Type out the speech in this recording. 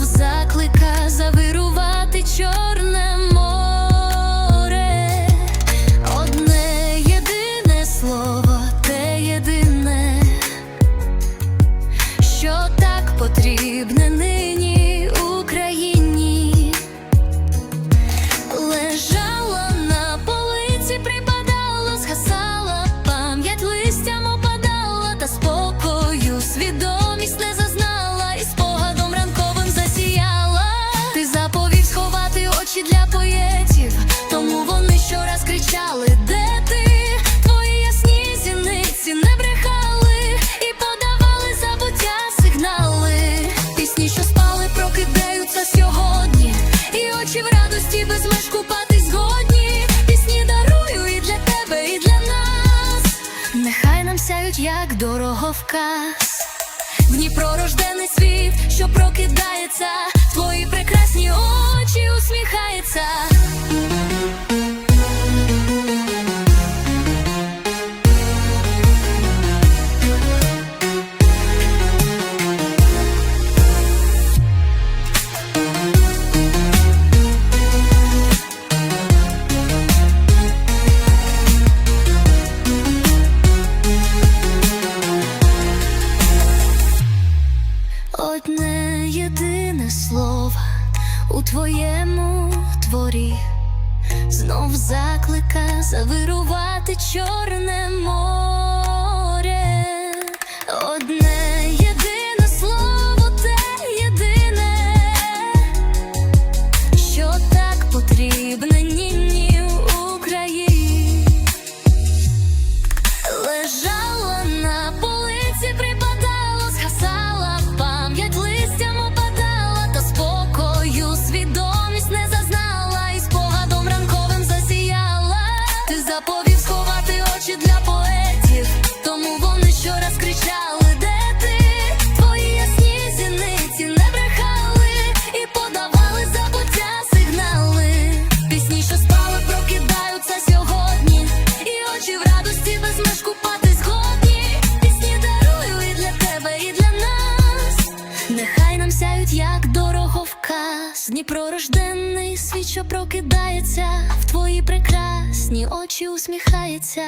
знов заклика завирувати чорне море, одне єдине слово, те єдине, що так потрібне радості без меж купатись згодні. Пісні дарую і для тебе, і для нас. Нехай нам сяють, як дороговказ. В Дніпро рождений світ, що прокидається, слово у твоєму творі, знов заклика завирувати чорне море. Одне єдине слово, те єдине, що так потрібне нині Україні. Лежала як дороговказ. Дніпро рожденний свічо прокидається, в твої прекрасні очі усміхається.